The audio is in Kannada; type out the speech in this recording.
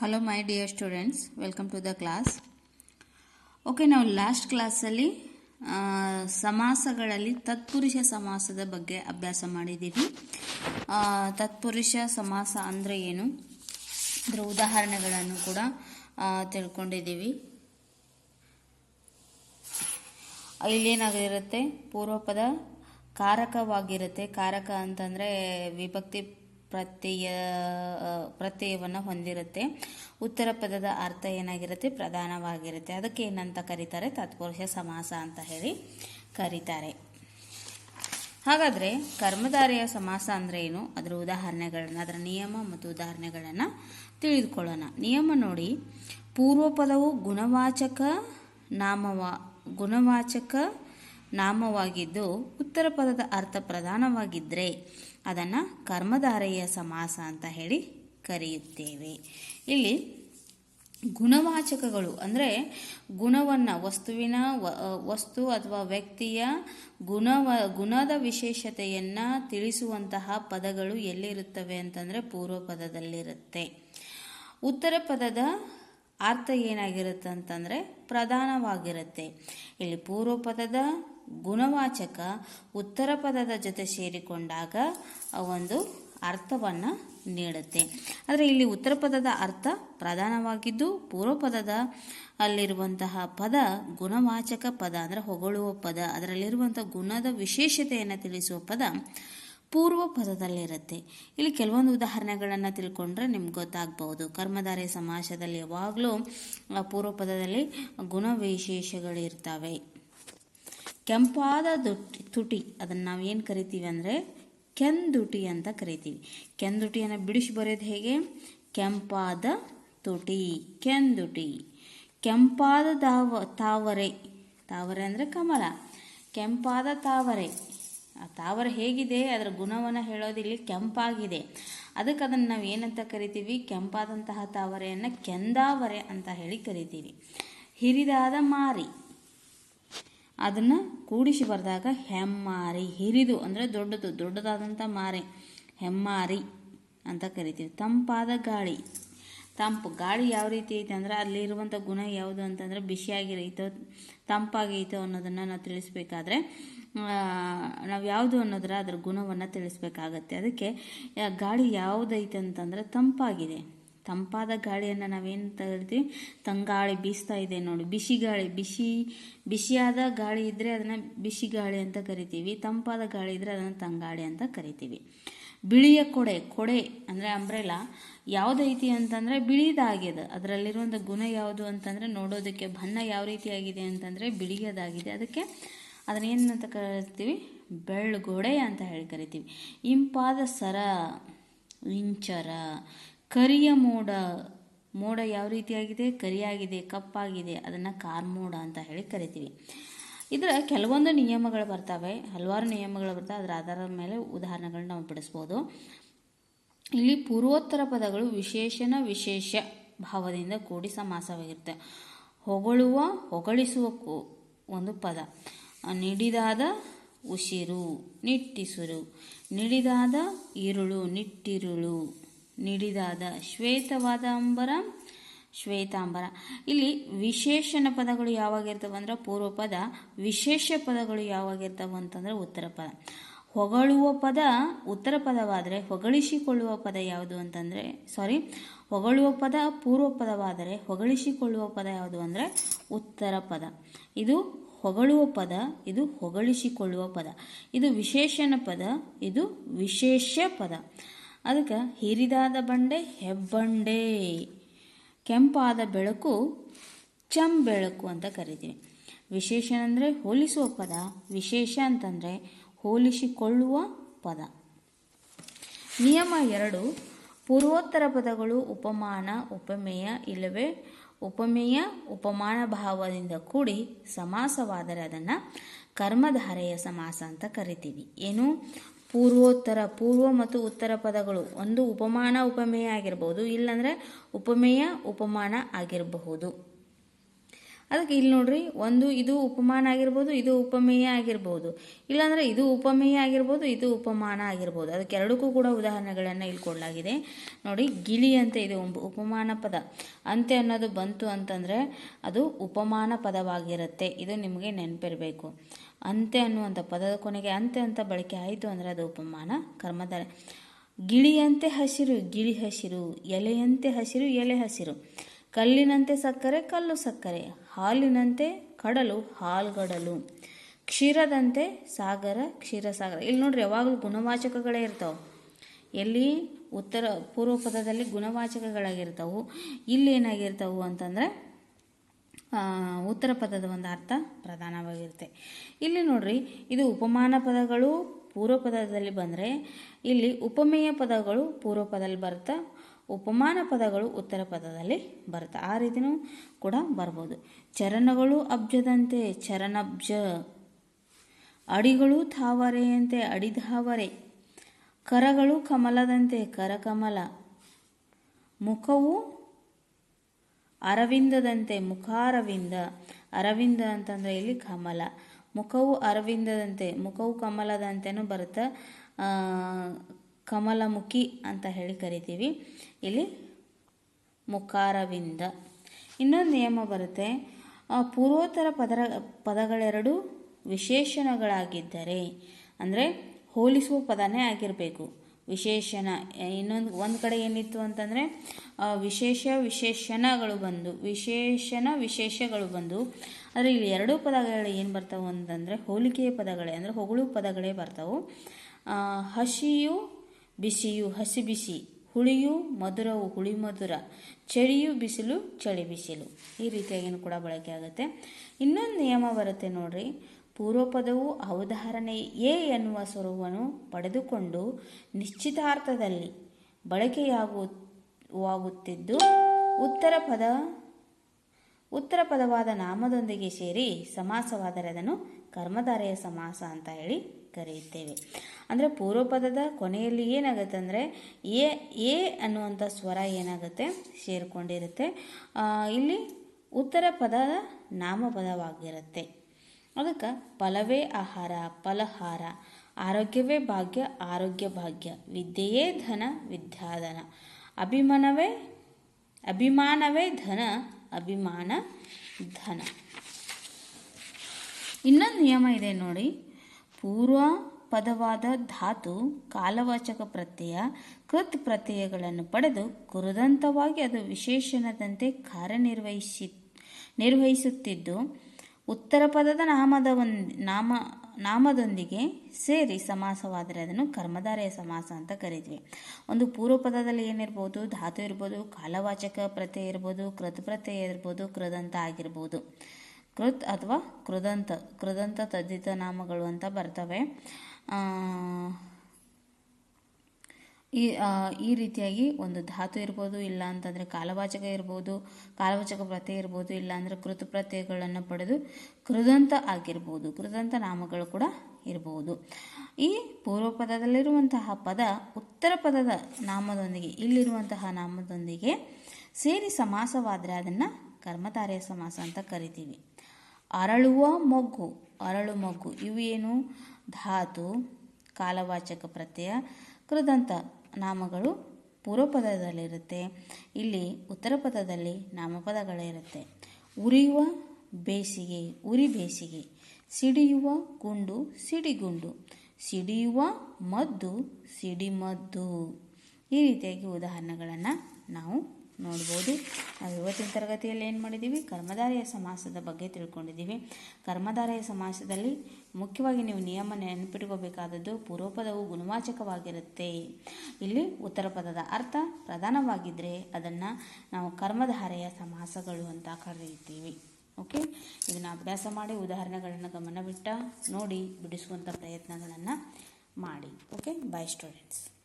Hello my dear students welcome to the class okay ನಾವು ಲಾಸ್ಟ್ ಕ್ಲಾಸಲ್ಲಿ ಸಮಾಸಗಳಲ್ಲಿ ತತ್ಪುರುಷ ಸಮಾಸದ ಬಗ್ಗೆ ಅಭ್ಯಾಸ ಮಾಡಿದ್ದೀವಿ. ತತ್ಪುರುಷ ಸಮಾಸ ಅಂದರೆ ಏನು? ಅದರ ಉದಾಹರಣೆಗಳನ್ನು ಕೂಡ ತಿಳ್ಕೊಂಡಿದ್ದೀವಿ. ಇಲ್ಲೇನಾಗಿರುತ್ತೆ ಪೂರ್ವಪದ ಕಾರಕವಾಗಿರುತ್ತೆ. ಕಾರಕ ಅಂತಂದರೆ ವಿಭಕ್ತಿ ಪ್ರತ್ಯಯ ಪ್ರತ್ಯಯವನ್ನು ಹೊಂದಿರುತ್ತೆ. ಉತ್ತರ ಪದದ ಅರ್ಥ ಏನಾಗಿರುತ್ತೆ? ಪ್ರಧಾನವಾಗಿರುತ್ತೆ. ಅದಕ್ಕೆ ಏನಂತ ಕರೀತಾರೆ? ತತ್ಪುರುಷ ಸಮಾಸ ಅಂತ ಹೇಳಿ ಕರೀತಾರೆ. ಹಾಗಾದರೆ ಕರ್ಮಧಾರೆಯ ಸಮಾಸ ಅಂದರೆ ಏನು? ಅದರ ಉದಾಹರಣೆಗಳನ್ನು, ಅದರ ನಿಯಮ ಮತ್ತು ಉದಾಹರಣೆಗಳನ್ನು ತಿಳಿದುಕೊಳ್ಳೋಣ. ನಿಯಮ ನೋಡಿ. ಪೂರ್ವಪದವು ಗುಣವಾಚಕ, ನಾಮವ, ಗುಣವಾಚಕ ನಾಮವಾಗಿದ್ದು ಉತ್ತರ ಪದದ ಅರ್ಥ ಪ್ರಧಾನವಾಗಿದ್ದರೆ ಅದನ್ನು ಕರ್ಮಧಾರೆಯ ಸಮಾಸ ಅಂತ ಹೇಳಿ ಕರೆಯುತ್ತೇವೆ. ಇಲ್ಲಿ ಗುಣವಾಚಕಗಳು ಅಂದರೆ ಗುಣವನ್ನು ವಸ್ತುವಿನ ವಸ್ತು ಅಥವಾ ವ್ಯಕ್ತಿಯ ಗುಣವ, ಗುಣದ ವಿಶೇಷತೆಯನ್ನು ತಿಳಿಸುವಂತಹ ಪದಗಳು ಎಲ್ಲಿರುತ್ತವೆ ಅಂತಂದರೆ ಪೂರ್ವ ಪದದಲ್ಲಿರುತ್ತೆ. ಉತ್ತರ ಪದದ ಅರ್ಥ ಏನಾಗಿರುತ್ತೆ ಅಂತಂದರೆ ಪ್ರಧಾನವಾಗಿರುತ್ತೆ. ಇಲ್ಲಿ ಪೂರ್ವ ಪದದ ಗುಣವಾಚಕ ಉತ್ತರ ಪದದ ಜೊತೆ ಸೇರಿಕೊಂಡಾಗ ಒಂದು ಅರ್ಥವನ್ನು ನೀಡುತ್ತೆ. ಆದರೆ ಇಲ್ಲಿ ಉತ್ತರ ಪದದ ಅರ್ಥ ಪ್ರಧಾನವಾಗಿದ್ದು ಪೂರ್ವ ಪದದ ಅಲ್ಲಿರುವಂತಹ ಪದ ಗುಣವಾಚಕ ಪದ ಅಂದರೆ ಹೊಗಳುವ ಪದ. ಅದರಲ್ಲಿರುವಂಥ ಗುಣದ ವಿಶೇಷತೆಯನ್ನು ತಿಳಿಸುವ ಪದ ಪೂರ್ವ ಪದದಲ್ಲಿರುತ್ತೆ. ಇಲ್ಲಿ ಕೆಲವೊಂದು ಉದಾಹರಣೆಗಳನ್ನು ತಿಳ್ಕೊಂಡ್ರೆ ನಿಮ್ಗೆ ಗೊತ್ತಾಗ್ಬೋದು ಕರ್ಮಧಾರೆ ಸಮಾಸದಲ್ಲಿ ಯಾವಾಗಲೂ ಪೂರ್ವ ಪದದಲ್ಲಿ ಗುಣವಿಶೇಷಗಳಿರ್ತವೆ ಕೆಂಪಾದ ದುಟ್ಟಿ, ತುಟಿ, ಅದನ್ನು ನಾವು ಏನು ಕರಿತೀವಿ ಅಂದರೆ ಕೆಂದುಟಿ ಅಂತ ಕರಿತೀವಿ. ಕೆಂದುಟಿಯನ್ನು ಬಿಡಿಸಿ ಬರೆಯೋದು ಹೇಗೆ? ಕೆಂಪಾದ ತುಟಿ, ಕೆಂದುಟಿ. ಕೆಂಪಾದ ತಾವ ತಾವರೆ. ತಾವರೆ ಅಂದರೆ ಕಮಲ. ಕೆಂಪಾದ ತಾವರೆ. ಆ ತಾವರೆ ಹೇಗಿದೆ? ಅದರ ಗುಣವನ್ನು ಹೇಳೋದು ಇಲ್ಲಿ ಕೆಂಪಾಗಿದೆ. ಅದಕ್ಕೆ ಅದನ್ನು ನಾವು ಏನಂತ ಕರಿತೀವಿ? ಕೆಂಪಾದಂತಹ ತಾವರೆಯನ್ನು ಕೆಂದಾವರೆ ಅಂತ ಹೇಳಿ ಕರಿತೀವಿ. ಹಿರಿದಾದ ಮಾರಿ. ಅದನ್ನು ಕೂಡಿಸಿ ಬರೆದಾಗ ಹೆಮ್ಮಾರಿ, ಹಿರಿದು ಅಂದರೆ ದೊಡ್ಡದು ದೊಡ್ಡದಾದಂಥ ಮಾರಿ. ಹೆಮ್ಮಾರಿ ಅಂತ ಕರಿತೀವಿ. ತಂಪಾದ ಗಾಳಿ. ತಂಪು, ಗಾಳಿ ಯಾವ ರೀತಿ ಐತೆ ಅಂದರೆ ಅಲ್ಲಿರುವಂಥ ಗುಣ ಯಾವುದು ಅಂತಂದರೆ ಬಿಸಿಯಾಗಿರೈತೋ, ತಂಪಾಗೈತೋ ಅನ್ನೋದನ್ನು ನಾವು ತಿಳಿಸ್ಬೇಕಾದ್ರೆ ನಾವು ಯಾವುದು ಅನ್ನೋದ್ರ ಅದರ ಗುಣವನ್ನು ತಿಳಿಸ್ಬೇಕಾಗತ್ತೆ. ಅದಕ್ಕೆ ಗಾಳಿ ಯಾವುದೈತೆ ಅಂತಂದರೆ ತಂಪಾಗಿದೆ. ತಂಪಾದ ಗಾಳಿಯನ್ನು ನಾವೇನು ತರ್ತೀವಿ ತಂಗಾಳಿ ಬೀಸ್ತಾ ಇದೆ ನೋಡಿ. ಬಿಸಿ ಗಾಳಿ ಬಿಸಿ, ಬಿಸಿಯಾದ ಗಾಳಿ ಇದ್ದರೆ ಅದನ್ನು ಬಿಸಿ ಗಾಳಿ ಅಂತ ಕರಿತೀವಿ. ತಂಪಾದ ಗಾಳಿ ಇದ್ದರೆ ಅದನ್ನು ತಂಗಾಳಿ ಅಂತ ಕರಿತೀವಿ. ಬಿಳಿಯ ಕೊಡೆ ಕೊಡೆ ಅಂದರೆ ಅಂಬ್ರೆಲಾ ಯಾವುದೈತಿ ಅಂತಂದರೆ ಬಿಳಿದಾಗಿದೆ ಅದರಲ್ಲಿರುವಂಥ ಗುಣ ಯಾವುದು ಅಂತಂದರೆ ನೋಡೋದಕ್ಕೆ ಬಣ್ಣ ಯಾವ ರೀತಿಯಾಗಿದೆ ಅಂತಂದರೆ ಬಿಳಿಯದಾಗಿದೆ. ಅದಕ್ಕೆ ಅದನ್ನ ಏನಂತ ಕರಿತೀವಿ? ಬೆಳ್ಗೊಡೆ ಅಂತ ಹೇಳಿ ಕರಿತೀವಿ. ಇಂಪಾದ ಸರ, ಇಂಚರ ಕರಿಯ ಮೋಡ ಮೋಡ ಯಾವ ರೀತಿಯಾಗಿದೆ? ಕರಿಯಾಗಿದೆ, ಕಪ್ಪಾಗಿದೆ. ಅದನ್ನು ಕಾರ್ಮೋಡ ಅಂತ ಹೇಳಿ ಕರಿತೀವಿ. ಇದರ ಕೆಲವೊಂದು ನಿಯಮಗಳು ಬರ್ತವೆ. ಹಲವಾರು ನಿಯಮಗಳು ಬರ್ತವೆ. ಅದರ ಆಧಾರದ ಮೇಲೆ ಉದಾಹರಣೆಗಳನ್ನ ನಾವು ಬಿಡಿಸ್ಬೋದು. ಇಲ್ಲಿ ಪೂರ್ವೋತ್ತರ ಪದಗಳು ವಿಶೇಷಣ ವಿಶೇಷ ಭಾವದಿಂದ ಕೂಡಿ ಸಮಾಸವಾಗಿರುತ್ತೆ. ಹೊಗಳುವ, ಹೊಗಳಿಸುವ ಒಂದು ಪದ. ನಿಡಿದಾದ ಉಸಿರು, ನಿಟ್ಟಿಸುರು. ನಿಡಿದಾದ ಇರುಳು, ನಿಟ್ಟಿರುಳು. ನಿಡಿದಾದ ಶ್ವೇತವಾದ ಅಂಬರ, ಶ್ವೇತಾಂಬರ. ಇಲ್ಲಿ ವಿಶೇಷಣ ಪದಗಳು ಯಾವಾಗಿರ್ತವೆ ಅಂದ್ರೆ ಪೂರ್ವ ಪದ, ವಿಶೇಷ ಪದಗಳು ಯಾವಾಗಿರ್ತವೆ ಅಂತಂದ್ರೆ ಉತ್ತರ ಪದ. ಹೊಗಳುವ ಪದ ಉತ್ತರ ಪದವಾದರೆ, ಹೊಗಳಿಸಿಕೊಳ್ಳುವ ಪದ ಯಾವುದು ಅಂತಂದರೆ ಸಾರಿ ಹೊಗಳುವ ಪದ ಪೂರ್ವ ಪದವಾದರೆ, ಹೊಗಳಿಸಿಕೊಳ್ಳುವ ಪದ ಯಾವುದು ಅಂದರೆ ಉತ್ತರ ಪದ. ಇದು ಹೊಗಳುವ ಪದ, ಇದು ಹೊಗಳಿಸಿಕೊಳ್ಳುವ ಪದ. ಇದು ವಿಶೇಷಣ ಪದ, ಇದು ವಿಶೇಷ ಪದ. ಅದಕ್ಕೆ ಹಿರಿದಾದ ಬಂಡೆ, ಹೆಬ್ಬಂಡೆ. ಕೆಂಪಾದ ಬೆಳಕು ಬೆಳಕು ಅಂತ ಕರಿತೀವಿ. ವಿಶೇಷ ಅಂದರೆ ಹೋಲಿಸುವ ಪದ, ವಿಶೇಷ ಅಂತಂದರೆ ಹೋಲಿಸಿಕೊಳ್ಳುವ ಪದ. ನಿಯಮ ಎರಡು, ಪೂರ್ವೋತ್ತರ ಪದಗಳು ಉಪಮಾನ, ಉಪಮೇಯ ಇಲ್ಲವೇ. ಉಪಮೇಯ, ಉಪಮಾನ ಭಾವದಿಂದ ಕೂಡಿ ಸಮಾಸವಾದರೆ ಅದನ್ನು ಕರ್ಮಧಾರೆಯ ಸಮಾಸ ಅಂತ ಕರಿತೀವಿ. ಏನು? ಪೂರ್ವೋತ್ತರ ಪೂರ್ವ ಮತ್ತು ಉತ್ತರ ಪದಗಳು. ಒಂದು ಉಪಮಾನ ಉಪಮೇಯ ಆಗಿರಬಹುದು ಇಲ್ಲಾಂದರೆ ಉಪಮೇಯ ಉಪಮಾನ ಆಗಿರಬಹುದು. ಅದಕ್ಕೆ ಇಲ್ಲಿ ನೋಡ್ರಿ, ಒಂದು ಇದು ಉಪಮಾನ ಆಗಿರ್ಬೋದು, ಇದು ಉಪಮೇಯ ಆಗಿರ್ಬೋದು. ಇಲ್ಲಾಂದ್ರೆ ಇದು ಉಪಮೇಯ ಆಗಿರ್ಬೋದು, ಇದು ಉಪಮಾನ ಆಗಿರ್ಬೋದು. ಅದಕ್ಕೆ ಎರಡಕ್ಕೂ ಕೂಡ ಉದಾಹರಣೆಗಳನ್ನು ಇಲ್ಲಿ ಕೊಡಲಾಗಿದೆ. ನೋಡಿ, ಗಿಳಿ ಅಂತ ಇದೆ ಉಪ- ಉಪಮಾನ ಪದ. ಅಂತೆ ಅನ್ನೋದು ಬಂತು ಅಂತಂದ್ರೆ ಅದು ಉಪಮಾನ ಪದವಾಗಿರುತ್ತೆ. ಇದು ನಿಮಗೆ ನೆನಪಿರಬೇಕು. ಅಂತೆ ಅನ್ನುವಂಥ ಪದದ ಕೊನೆಗೆ ಅಂತೆ ಅಂತ ಬಳಕೆ ಆಯಿತು ಅಂದರೆ ಅದು ಉಪಮಾನ ಕರ್ಮದ ಗಿಳಿಯಂತೆ ಹಸಿರು, ಗಿಳಿ ಹಸಿರು, ಎಲೆಯಂತೆ ಹಸಿರು, ಎಲೆ ಹಸಿರು. ಕಲ್ಲಿನಂತೆ ಸಕ್ಕರೆ, ಕಲ್ಲು ಸಕ್ಕರೆ. ಹಾಲಿನಂತೆ ಕಡಲು, ಹಾಲ್ಗಡಲು. ಕ್ಷೀರದಂತೆ ಸಾಗರ, ಕ್ಷೀರಸಾಗರ. ಇಲ್ಲಿ ನೋಡ್ರಿ, ಯಾವಾಗಲೂ ಗುಣವಾಚಕಗಳೇ ಇರ್ತಾವೆ. ಎಲ್ಲಿ? ಉತ್ತರ ಪೂರ್ವ ಪದದಲ್ಲಿ ಗುಣವಾಚಕಗಳಾಗಿರ್ತಾವು. ಇಲ್ಲಿ ಏನಾಗಿರ್ತಾವು ಅಂತಂದರೆ ಉತ್ತರ ಪದದ ಒಂದು ಅರ್ಥ ಪ್ರಧಾನವಾಗಿರುತ್ತೆ. ಇಲ್ಲಿ ನೋಡ್ರಿ, ಇದು ಉಪಮಾನ ಪದಗಳು ಪೂರ್ವ ಪದದಲ್ಲಿ ಬಂದರೆ, ಇಲ್ಲಿ ಉಪಮೇಯ ಪದಗಳು ಪೂರ್ವ ಪದದಲ್ಲಿ ಬರುತ್ತೆ ಉಪಮಾನ ಪದಗಳು ಉತ್ತರ ಪದದಲ್ಲಿ ಬರುತ್ತೆ. ಆ ರೀತಿನೂ ಕೂಡ ಬರ್ಬೋದು. ಚರಣಗಳು ಅಬ್ಜದಂತೆ, ಚರಣಬ್ಜ. ಅಡಿಗಳು ಥಾವರೆಯಂತೆ, ಅಡಿಧಾವರೆ. ಕರಗಳು ಕಮಲದಂತೆ, ಕರಕಮಲ. ಮುಖವು ಅರವಿಂದದಂತೆ, ಮುಖಾರವಿಂದ. ಅರವಿಂದ ಅಂತಂದರೆ ಇಲ್ಲಿ ಕಮಲ. ಮುಖವು ಅರವಿಂದದಂತೆ, ಮುಖವು ಕಮಲದಂತೆನೂ ಬರುತ್ತೆ. ಕಮಲಮುಖಿ ಅಂತ ಹೇಳಿ ಕರಿತೀವಿ. ಇಲ್ಲಿ ಮುಖಾರವಿಂದ. ಇನ್ನೊಂದು ನಿಯಮ ಬರುತ್ತೆ. ಪೂರ್ವೋತ್ತರ ಪದರ, ಪದಗಳೆರಡು ವಿಶೇಷಣಗಳಾಗಿದ್ದರೆ, ಅಂದರೆ ಹೋಲಿಸುವ ಪದನೇ ಆಗಿರಬೇಕು. ವಿಶೇಷಣ ಇನ್ನೊಂದು, ಒಂದು ಕಡೆ ಏನಿತ್ತು ಅಂತಂದರೆ ವಿಶೇಷ, ವಿಶೇಷಣಗಳು ಬಂದು, ವಿಶೇಷಣ, ವಿಶೇಷಗಳು ಬಂದು, ಆದರೆ ಇಲ್ಲಿ ಎರಡೂ ಪದಗಳು ಏನು ಬರ್ತಾವೆ ಅಂತಂದರೆ ಹೋಲಿಕೆಯ ಪದಗಳೇ, ಅಂದರೆ ಹೊಗಳು ಪದಗಳೇ ಬರ್ತಾವೆ. ಹಸಿಯು ಬಿಸಿಯು ಹಸಿ ಬಿಸಿ, ಹುಳಿಯು ಮಧುರವು ಹುಳಿ ಮಧುರ, ಚಳಿಯು ಬಿಸಿಲು, ಚಳಿ ಬಿಸಿಲು. ಈ ರೀತಿಯಾಗಿನೂ ಕೂಡ ಬಳಕೆ ಆಗುತ್ತೆ. ಇನ್ನೊಂದು ನಿಯಮ ಬರುತ್ತೆ ನೋಡ್ರಿ. ಪೂರ್ವಪದವು ಅವಧಾರಣೆ ಎ ಎನ್ನುವ ಸ್ವರೂಪವನ್ನು ಪಡೆದುಕೊಂಡು ನಿಶ್ಚಿತಾರ್ಥದಲ್ಲಿ ಬಳಕೆಯಾಗುವಾಗುತ್ತಿದ್ದು ಉತ್ತರ ಪದ ಉತ್ತರ ಪದವಾದ ನಾಮದೊಂದಿಗೆ ಸೇರಿ ಸಮಾಸವಾದರೆ ಅದನ್ನು ಕರ್ಮಧಾರೆಯ ಸಮಾಸ ಅಂತ ಹೇಳಿ ಕರೆಯುತ್ತೇವೆ. ಅಂದರೆ ಪೂರ್ವಪದದ ಕೊನೆಯಲ್ಲಿ ಏನಾಗುತ್ತೆ ಅಂದರೆ ಎ ಎ ಅನ್ನುವಂಥ ಸ್ವರ ಏನಾಗುತ್ತೆ? ಸೇರಿಕೊಂಡಿರುತ್ತೆ. ಇಲ್ಲಿ ಉತ್ತರ ಪದದ ನಾಮಪದವಾಗಿರುತ್ತೆ. ಅದಕ್ಕೆ ಫಲವೇ ಆಹಾರ, ಫಲಹಾರ, ಆರೋಗ್ಯವೇ ಭಾಗ್ಯ, ಆರೋಗ್ಯ ಭಾಗ್ಯ, ವಿದ್ಯೆಯೇ ಧನ, ವಿದ್ಯಾಧನ, ಅಭಿಮಾನವೇ ಅಭಿಮಾನವೇ ಧನ ಅಭಿಮಾನ, ಧನ. ಇನ್ನೊಂದು ನಿಯಮ ಇದೆ ನೋಡಿ. ಪೂರ್ವ ಪದವಾದ ಧಾತು, ಕಾಲವಾಚಕ ಪ್ರತ್ಯಯ, ಕೃತ್ ಪ್ರತ್ಯಯಗಳನ್ನು ಪಡೆದು ಕುರುದಂತವಾಗಿ ಅದು ವಿಶೇಷಣದಂತೆ ಕಾರ್ಯನಿರ್ವಹಿಸಿ ನಿರ್ವಹಿಸುತ್ತಿದ್ದು ಉತ್ತರ ಪದದ ನಾಮದ ಒಂದು ನಾಮ ನಾಮದೊಂದಿಗೆ ಸೇರಿ ಸಮಾಸವಾದರೆ ಅದನ್ನು ಕರ್ಮಧಾರೆಯ ಸಮಾಸ ಅಂತ ಕರಿತೀವಿ. ಒಂದು ಪೂರ್ವಪದದಲ್ಲಿ ಏನಿರ್ಬೋದು, ಧಾತು ಇರ್ಬೋದು, ಕಾಲವಾಚಕ ಪ್ರತ್ಯಯ ಇರ್ಬೋದು, ಕೃತ್ ಪ್ರತ್ಯಯ ಇರ್ಬೋದು, ಕೃದಂತ ಆಗಿರ್ಬೋದು. ಕೃತ್ ಅಥವಾ ಕೃದಂತ ಕೃದಂತ ತದ್ದಿತ ನಾಮಗಳು ಅಂತ ಬರ್ತವೆ. ಈ ಈ ರೀತಿಯಾಗಿ ಒಂದು ಧಾತು ಇರ್ಬೋದು, ಇಲ್ಲ ಅಂತಂದರೆ ಕಾಲವಾಚಕ ಇರ್ಬೋದು, ಕಾಲವಾಚಕ ಪ್ರತ್ಯಯ ಇರ್ಬೋದು, ಇಲ್ಲ ಅಂದರೆ ಕೃತ ಪ್ರತ್ಯಯಗಳನ್ನು ಪಡೆದು ಕೃದಂತ ಆಗಿರ್ಬೋದು, ಕೃದಂತ ನಾಮಗಳು ಕೂಡ ಇರಬಹುದು ಈ ಪೂರ್ವ ಪದದಲ್ಲಿರುವಂತಹ ಪದ ಉತ್ತರ ಪದದ ನಾಮದೊಂದಿಗೆ, ಇಲ್ಲಿರುವಂತಹ ನಾಮದೊಂದಿಗೆ ಸೇರಿ ಸಮಾಸವಾದರೆ ಅದನ್ನು ಕರ್ಮತಾರೆಯ ಸಮಾಸ ಅಂತ ಕರಿತೀವಿ. ಅರಳುವ ಮೊಗ್ಗು ಅರಳು ಮೊಗ್ಗು ಇವು ಏನು? ಧಾತು, ಕಾಲವಾಚಕ ಪ್ರತ್ಯಯ, ಕೃದಂತ. ನಾಮಗಳು ಪೂರ್ವಪದದಲ್ಲಿರುತ್ತೆ. ಇಲ್ಲಿ ಉತ್ತರ ಪದದಲ್ಲಿ ನಾಮಪದಗಳಿರುತ್ತೆ. ಉರಿಯುವ ಬೇಸಿಗೆ, ಉರಿ ಬೇಸಿಗೆ. ಸಿಡಿಯುವ ಗುಂಡು, ಸಿಡಿಗುಂಡು. ಸಿಡಿಯುವ ಮದ್ದು, ಸಿಡಿಮದ್ದು. ಈ ರೀತಿಯಾಗಿ ಉದಾಹರಣೆಗಳನ್ನು ನಾವು ನೋಡ್ಬೋದು. ನಾವು ಇವತ್ತಿನ ತರಗತಿಯಲ್ಲಿ ಏನು ಮಾಡಿದ್ದೀವಿ? ಕರ್ಮಧಾರೆಯ ಸಮಾಸದ ಬಗ್ಗೆ ತಿಳ್ಕೊಂಡಿದ್ದೀವಿ. ಕರ್ಮಧಾರೆಯ ಸಮಾಸದಲ್ಲಿ ಮುಖ್ಯವಾಗಿ ನೀವು ನಿಯಮ ನೆನಪಿಟ್ಕೋಬೇಕಾದದ್ದು ಪೂರ್ವಪದವು ಗುಣವಾಚಕವಾಗಿರುತ್ತೆ. ಇಲ್ಲಿ ಉತ್ತರ ಪದದ ಅರ್ಥ ಪ್ರಧಾನವಾಗಿದ್ದರೆ ಅದನ್ನು ನಾವು ಕರ್ಮಧಾರೆಯ ಸಮಾಸಗಳು ಅಂತ ಕರೆಯುತ್ತೀವಿ. ಓಕೆ? ಇದನ್ನು ಅಭ್ಯಾಸ ಮಾಡಿ ಉದಾಹರಣೆಗಳನ್ನು ಗಮನವಿಟ್ಟ ನೋಡಿ ಬಿಡಿಸುವಂಥ ಪ್ರಯತ್ನಗಳನ್ನು ಮಾಡಿ. ಓಕೆ? By students